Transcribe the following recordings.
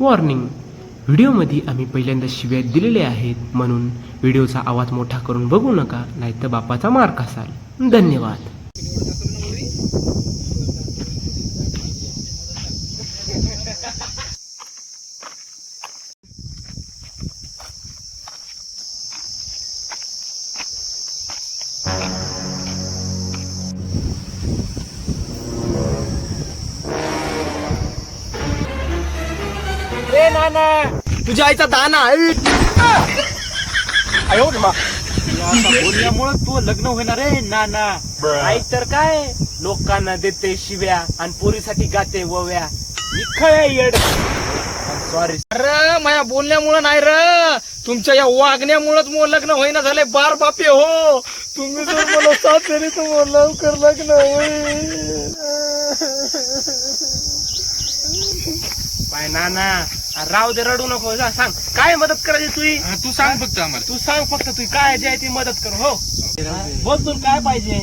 Warning व्हिडिओमध्ये आम्ही पहिल्यांदा शिव्या दिलेल्या आहेत म्हणून व्हिडिओचा आवाज मोठा करून बघू नका नाहीतर बापाचा मार खासाल. धन्यवाद. नाना. तुझ्या आईचा दाना. बोलल्यामुळं तू लग्न होणार रे नाना. आई तर काय? लोकांना देते शिव्या आणि पोरीसाठी गाते वव्या. निखळ येड. सॉरी अरे माझ्या बोलण्यामुळं नाही र. तुमच्या या वागण्यामुळंच लग्न होईना झाले. बार बापे हो. तुम्ही जर मला साथ दिली तर मग लवकर लग्न होईल. बाय नाना. राव दे रडू नको. जा सांग. काय मदत करायची तुझी तू सांग फक्त आम्हाला. तू सांग फक्त तुझी काय जे आहे ती मदत कर हो. बोल तुला काय पाहिजे?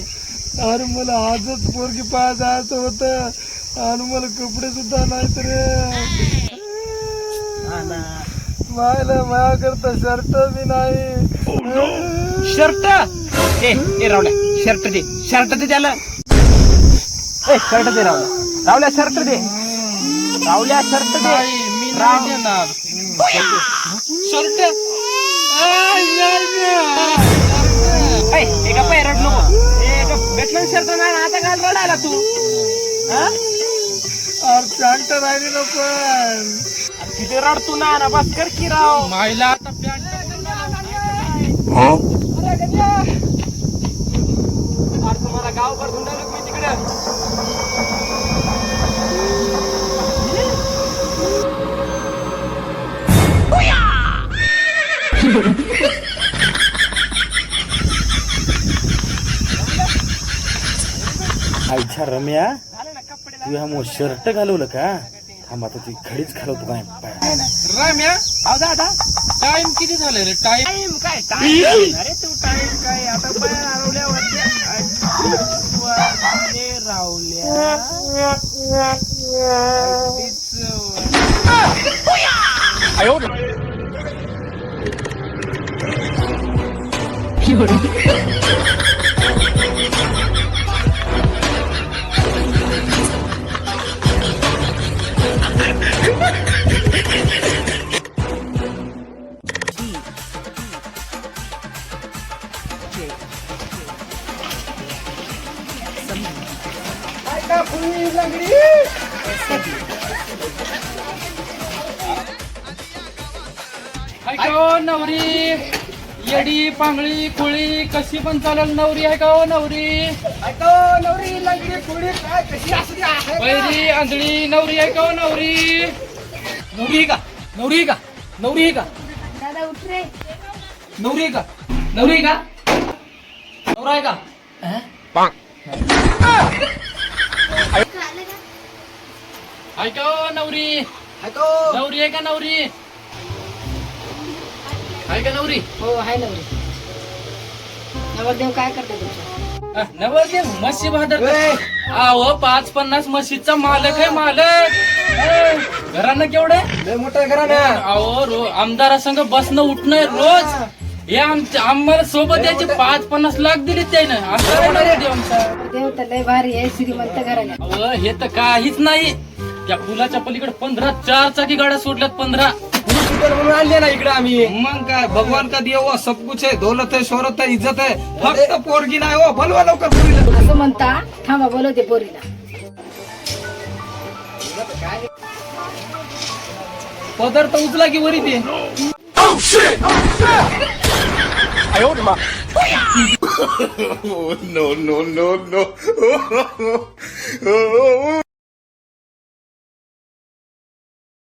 अरे मला आजच पोरगी पाया जायचं होतं. आणि मला कपडे सुद्धा नाही तर नाना मायला माया करता शर्ट बी नाही. शर्ट? ए ए रावल्या शर्ट दे. शर्ट दे त्याला. ए शर्ट दे रावल्या रावल्या शर्ट दे. रावल्या शर्ट दे. मी राव. नाही देणार शर्ट. ए, एका पाय रड नको. ए, एका भेटलं शर्ट नाही ना, आता रडायला तू. हा? पॅन्ट राहिली ना पण. किती रडतो ना ना बस कर की राव. मायला आता पॅन्ट अरे तुम्हाला गाव भर धुंडायला मी तिकडे. आईच्या रम्या. तू ह्या शर्ट घालवलं का? थांब आता ती खडीच घालवतो काय पाय राम्या? दादा टाइम किती झाले रे? टाइम काय? टाइम अरे तू टाइम काय? आता बाहेर रावल्या. नवरी. येडी पांगळी खुळी कशी पण चालेल नवरी आहे का ओ नवरी? नवरी लंगडी पुढे काय कशी असली आहे पहिली आंधळी नवरी आहे का ओ नवरी? नवरी का? नवरी का? नवरी का? दादा उठ रे. नवरी का? नवरी का? नवरा आहे का? ऐका ओ नवरी. नवरी आहे का नवरी? आहे का नवरी? हो हाय नवरी. नवरदेव काय करता तुमच्या नवरदेव म्हशी बहादर आहो. पाच पन्नास म्हशीचा मालक आहे मालक. ए, घरानं केवढे मोठं करा ना अहो रो आमदारासंग बसणं उठणं रोज. हे आमच्या आम्हाला सोबत याचे पाच पन्नास लाख दिले त्यानं. आहे आमचा. नवरदेव तर लय भारी आहे श्रीमंत घराण्यात. अहो हे तर काहीच नाही. त्या पुलाच्या पलीकडे पंधरा चार चाकी गाड्या सोडल्यात पंधरा. म्हणून आणले ना इकडे आम्ही. मग काय भगवान का दिया हुआ सब कुछ है दौलत है शोहरत है इज्जत है फक्त पोरगी नाही हो बोलवा लवकर पोरीला. असं म्हणता थांबा बोलवते पोरीला. पदार्थ उचला की वरी ते. 哎呦我的妈！不要！No no no no！